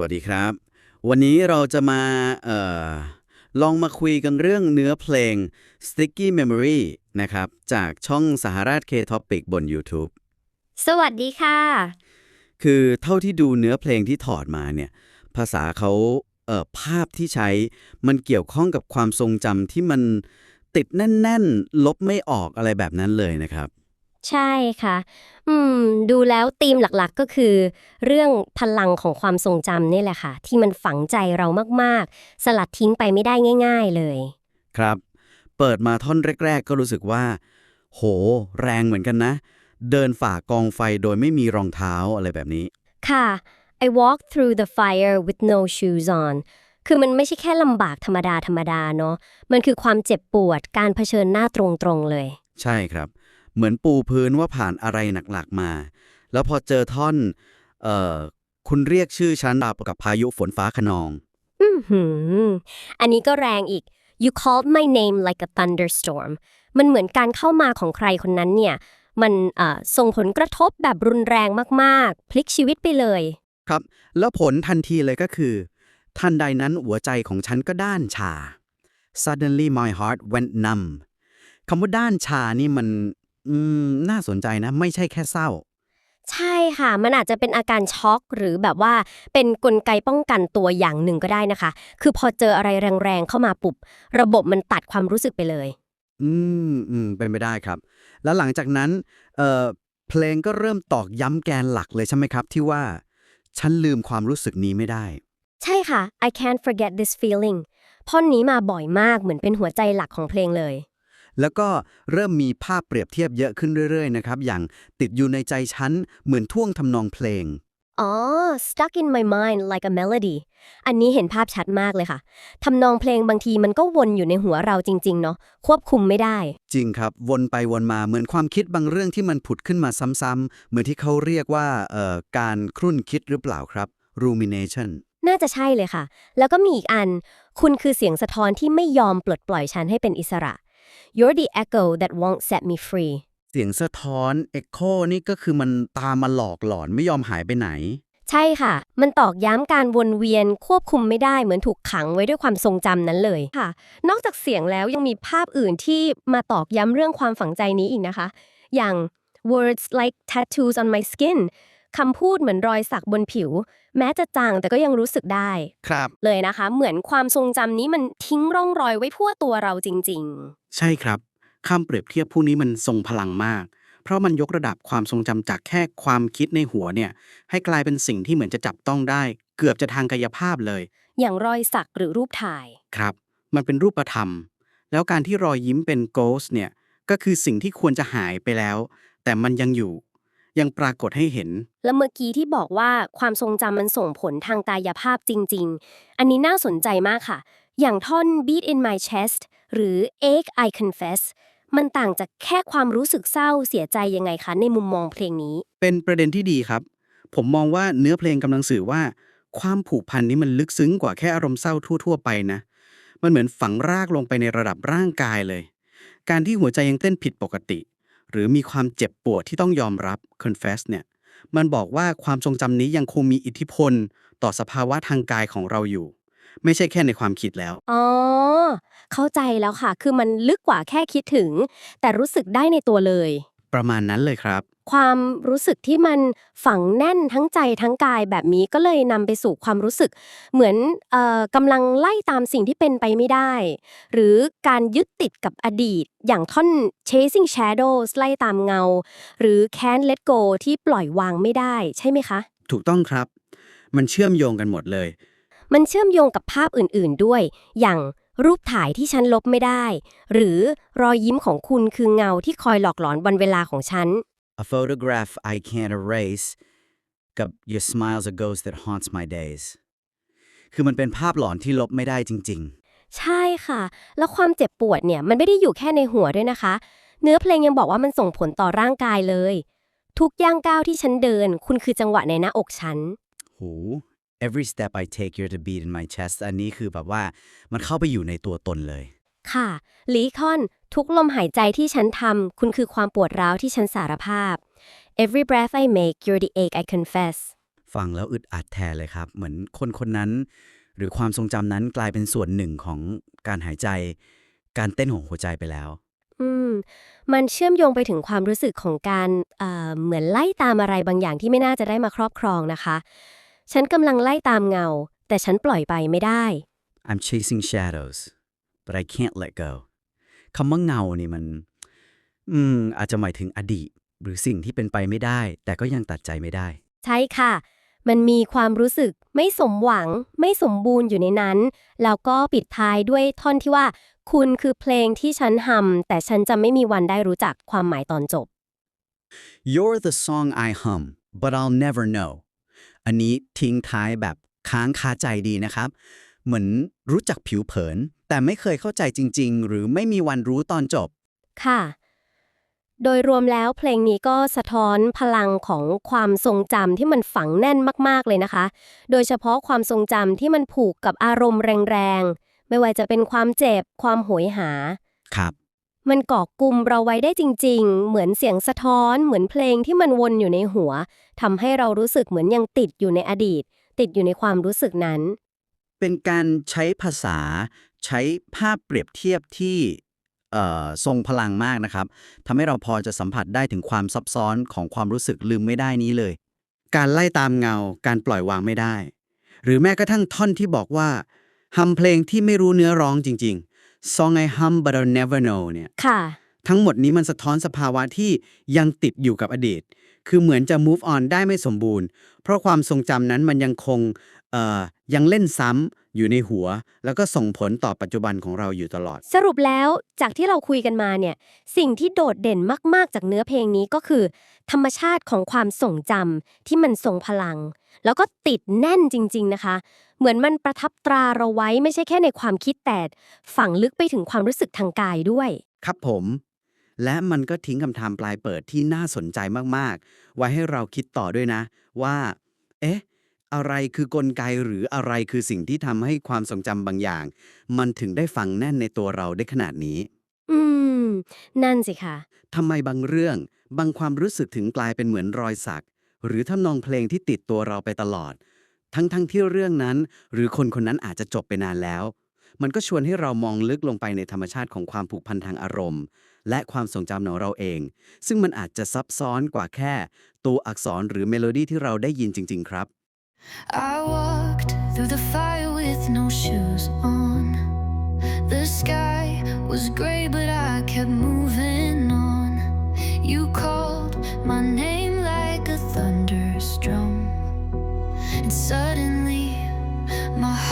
วัสดีครับ วันนี้เราจะมาเอ่อลองมาคุยกันเรื่องเนื้อเพลง Sticky Memory นะครับ จากช่องสหราช K-Topic บน YouTube สวัสดีค่ะ คือเท่าที่ดูเนื้อเพลงที่ถอดมาเนี่ย ภาษาเขาเอ่อภาพที่ใช้มันเกี่ยวข้องกับความทรงจำที่มันติดแน่น ๆ ลบไม่ออกอะไรแบบนั้นเลยนะครับ ใช่ค่ะ อืม ดูแล้วธีมหลักๆก็คือ เรื่องพลังของความทรงจำนี่แหละค่ะ ที่มันฝังใจเรามากๆ สลัดทิ้งไปไม่ได้ง่าย ๆเลย ครับ เปิดมาท่อนแรก ๆ ก็รู้สึกว่า โห แรงเหมือนกันนะ เดินฝ่ากองไฟโดยไม่มีรองเท้าอะไรแบบนี้ ค่ะ I walk through the fire with no shoes on คือมันไม่ใช่แค่ลำบากธรรมดาธรรมดาเนาะมันคือความเจ็บปวดการเผชิญหน้าตรงๆเลย ใช่ครับ เหมือนปูพื้นว่าผ่านอะไรหนักๆมา แล้วพอเจอท่อน เอ่อ คุณเรียกชื่อฉันรับกับพายุฝนฟ้าขนอง อือหือ อันนี้ก็แรงอีก you called my name like a thunderstorm มันเหมือนการเข้ามาของใครคนนั้นเนี่ย มันเอ่อส่งผลกระทบแบบรุนแรงมากๆ พลิกชีวิตไปเลย ครับ แล้วผลทันทีเลยก็คือ ทันใดนั้นหัวใจของฉันก็ด้านชา suddenly my heart went numb คำว่าด้านชานี่มัน อืม น่าสนใจนะ ไม่ใช่แค่เศร้า ใช่ค่ะ มันอาจจะเป็นอาการช็อกหรือแบบว่าเป็นกลไกป้องกันตัวอย่างหนึ่งก็ได้นะคะ คือพอเจออะไรแรงๆเข้ามาปุบ ระบบมันตัดความรู้สึกไปเลย อืมอืมเป็นไปได้ครับ แล้วหลังจากนั้นเอ่อเพลงก็เริ่มตอกย้ำแกนหลักเลยใช่ไหมครับ ที่ว่า ฉันลืมความรู้สึกนี้ไม่ได้ ใช่ค่ะ I can't forget this feeling ท่อนนี้มาบ่อยมากเหมือนเป็นหัวใจหลักของเพลงเลย แล้วก็เริ่มมีภาพเปรียบเทียบเยอะขึ้นเรื่อยๆนะครับ อย่างติดอยู่ในใจฉันเหมือนท่วงทำนองเพลง อ๋อ stuck in my mind like a melody อันนี้เห็นภาพชัดมากเลยค่ะ ทำนองเพลงบางทีมันก็วนอยู่ในหัวเราจริง ๆ เนาะ ควบคุมไม่ได้ จริงครับ วนไปวนมาเหมือนความคิดบางเรื่องที่มันผุดขึ้นมาซ้ำๆ เหมือนที่เขาเรียกว่าเอ่อการครุ่นคิดหรือเปล่าครับ rumination น่าจะใช่เลยค่ะ แล้วก็มีอีกอัน คุณคือเสียงสะท้อนที่ไม่ยอมปลดปล่อยฉันให้เป็นอิสระ You're the echo that won't set me free เสียงสะท้อน echo นี่ก็คือมันตามมาหลอกหลอนไม่ยอมหายไปไหน ใช่ค่ะ มันตอกย้ำการวนเวียนควบคุมไม่ได้เหมือนถูกขังไว้ด้วยความทรงจำนั้นเลยค่ะ นอกจากเสียงแล้วยังมีภาพอื่นที่มาตอกย้ำเรื่องความฝังใจนี้อีกนะคะ อย่าง words like tattoos on my skin คำพูดเหมือนรอยสักบนผิว แม้จะจางแต่ก็ยังรู้สึกได้ ครับ เลยนะคะ เหมือนความทรงจำนี้มันทิ้งร่องรอยไว้ทั่วตัวเราจริง ใช่ครับคำเปรียบเทียบผู้นี้มันทรงพลังมาก เพราะมันยกระดับความทรงจำจากแค่ความคิดในหัวเนี่ย ให้กลายเป็นสิ่งที่เหมือนจะจับต้องได้ เกือบจะทางกายภาพเลย ๆ อย่างรอยสักหรือรูปถ่าย ครับ มันเป็นรูปธรรม แล้วการที่รอยยิ้มเป็น ghost เนี่ย ก็คือสิ่งที่ควรจะหายไปแล้ว แต่มันยังอยู่ ยังปรากฏให้เห็น แล้วเมื่อกี้ที่บอกว่าความทรงจำมันส่งผลทางกายภาพจริง ๆ อันนี้น่าสนใจมากค่ะ อย่างท่อน beat in my chest หรือ ache I confess มันต่างจากแค่ความรู้สึกเศร้าเสียใจยังไงคะในมุมมองเพลงนี้ เป็นประเด็นที่ดีครับ ผมมองว่าเนื้อเพลงกำลังสื่อว่า ความผูกพันนี้มันลึกซึ้งกว่าแค่อารมณ์เศร้าทั่ว ๆ ไปนะ มันเหมือนฝังรากลงไปในระดับร่างกายเลย การที่หัวใจยังเต้นผิดปกติ หรือมีความเจ็บปวดที่ต้องยอมรับ confess เนี่ยมันบอกว่าความทรงจำนี้ยังคงมีอิทธิพล ต่อสภาวะทางกายของเราอยู่ ไม่ใช่แค่ในความคิดแล้ว อ๋อ เข้าใจแล้วค่ะ คือมันลึกกว่าแค่คิดถึง แต่รู้สึกได้ในตัวเลย ประมาณนั้นเลยครับ ความรู้สึกที่มันฝังแน่นทั้งใจทั้งกายแบบนี้ก็เลยนำไปสู่ความรู้สึก เหมือนเอ่อกำลังไล่ตามสิ่งที่เป็นไปไม่ได้ หรือการยึดติดกับอดีต อย่างท่อน chasing shadows ไล่ตามเงา หรือ can't let go ที่ปล่อยวางไม่ได้ใช่ไหมคะ ถูกต้องครับ มันเชื่อมโยงกันหมดเลย มันเชื่อมโยงกับภาพอื่น ๆด้วย อย่างรูปถ่ายที่ฉันลบไม่ได้ หรือรอยยิ้มของคุณคือเงาที่คอยหลอกหลอนวันเวลาของฉัน A photograph I can't erase กับ Your smile's a ghost that haunts my days คือมันเป็นภาพหลอนที่ลบไม่ได้จริงใช่ค่ะ แล้วความเจ็บปวดเนี่ยมันไม่ได้อยู่แค่ในหัวด้วยนะคะ เนื้อเพลงยังบอกว่ามันส่งผลต่อร่างกายเลย ทุกย่างก้าวที่ฉันเดิน คุณคือจังหวะในหน้าอกฉันๆหู Every step I take you're the beat in my chest อันนี้คือแบบว่ามันเข้าไปอยู่ในตัวตนเลย ค่ะลีคอน ทุกลมหายใจที่ฉันทำคุณคือความปวดร้าวที่ฉันสารภาพ Every breath I make you're the ache I confess ฟังแล้วอึดอัดแทนเลยครับ เหมือนคนคนนั้น หรือความทรงจำนั้นกลายเป็นส่วนหนึ่งของการหายใจ การเต้นของหัวใจไปแล้ว อืม มันเชื่อมโยงไปถึงความรู้สึกของการเอ่อเหมือนไล่ตามอะไรบางอย่างที่ไม่น่าจะได้มาครอบครองนะคะ ฉันกำลังไล่ตามเงา แต่ฉันปล่อยไปไม่ได้ I'm chasing shadows but I can't let go คำว่าเงานี่มัน อืม อาจจะหมายถึงอดีต หรือสิ่งที่เป็นไปไม่ได้ แต่ก็ยังตัดใจไม่ได้ ใช่ค่ะ มันมีความรู้สึกไม่สมหวัง ไม่สมบูรณ์อยู่ในนั้น แล้วก็ปิดท้ายด้วยท่อนที่ว่า คุณคือเพลงที่ฉันหำแต่ฉันจะไม่มีวันได้รู้จักความหมายตอนจบ You're the song I hum but I'll never know อันนี้ทิ้งท้ายแบบค้างคาใจดีนะครับ เหมือนรู้จักผิวเผิน แต่ไม่เคยเข้าใจจริง ๆ หรือไม่มีวันรู้ตอนจบ ค่ะ โดยรวมแล้วเพลงนี้ก็สะท้อนพลังของความทรงจำที่มันฝังแน่นมากๆเลยนะคะ โดยเฉพาะความทรงจำที่มันผูกกับอารมณ์แรงๆ ไม่ว่าจะเป็นความเจ็บ ความโหยหา ครับ มันเกาะกลุ่มเราไว้ได้จริง ๆ เหมือนเสียงสะท้อน เหมือนเพลงที่มันวนอยู่ในหัวทำให้เรารู้สึกเหมือนยังติดอยู่ในอดีต ติดอยู่ในความรู้สึกนั้น เป็นการใช้ภาษา ใช้ภาพเปรียบเทียบที่เอ่อทรงพลังมากนะครับทำให้เราพอจะสัมผัสได้ถึงความซับซ้อนของความรู้สึกลืมไม่ได้นี้เลย การไล่ตามเงา การปล่อยวางไม่ได้ หรือแม้กระทั่งท่อนที่บอกว่าฮัมเพลงที่ไม่รู้เนื้อร้องจริง ๆ Song I hum but I'll never know เนี่ยค่ะทั้งหมดนี้มันสะท้อนสภาวะที่ยังติดอยู่กับอดีต คือเหมือนจะ move on ได้ไม่สมบูรณ์ เพราะความทรงจำนั้นมันยังคงเอ่อยังเล่นซ้ำ อยู่ในหัว แล้วก็ส่งผลต่อปัจจุบันของเราอยู่ตลอด สรุปแล้วจากที่เราคุยกันมาเนี่ย สิ่งที่โดดเด่นมาก ๆ จากเนื้อเพลงนี้ก็คือ ธรรมชาติของความทรงจำที่มันทรงพลัง แล้วก็ติดแน่นจริง ๆ นะคะ เหมือนมันประทับตราเราไว้ไม่ใช่แค่ในความคิดแต่ฝังลึกไปถึงความรู้สึกทางกายด้วย ครับผม และมันก็ทิ้งคำถามปลายเปิดที่น่าสนใจมากๆ ไว้ให้เราคิดต่อด้วยนะ ว่า เอ๊ะ อะไรคือกลไกหรืออะไรคือสิ่งที่ทำให้ความทรงจำบางอย่าง มันถึงได้ฝังแน่นในตัวเราได้ขนาดนี้อืม นั่นสิค่ะทำไมบางเรื่อง บางความรู้สึกถึงกลายเป็นเหมือนรอยสัก หรือทำนองเพลงที่ติดตัวเราไปตลอด ทั้งๆทที่เรื่องนั้น หรือคนคนนั้นอาจจะจบไปนานแล้ว มันก็ชวนให้เรามองลึกลงไปในธรรมชาติของความผูกพันทางอารมณ์ และความทรงจำของเราเอง ซึ่งมันอาจจะซับซ้อนกว่าแค่ ตัวอักษรหรือเมโลดี้ที่เราได้ยินจริง ๆ ครับ I walked through the fire with no shoes on. The sky was gray, but I kept moving on. You called my name like a thunderstorm. And suddenly, my heart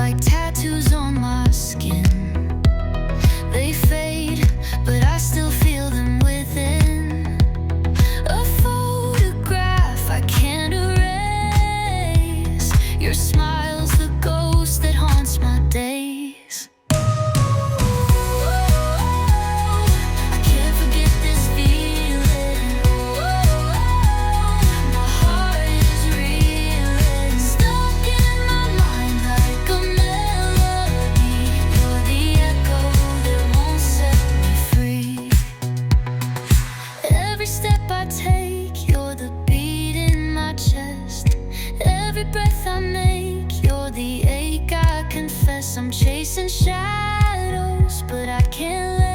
like I take, you're the beat in my chest. Every breath I make, you're the ache I confess. I'm chasing shadows, but I can't let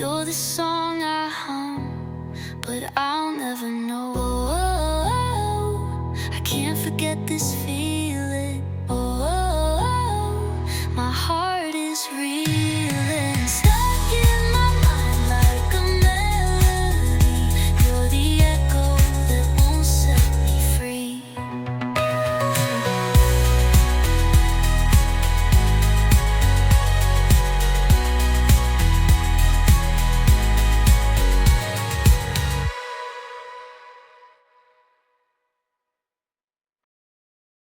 You're the song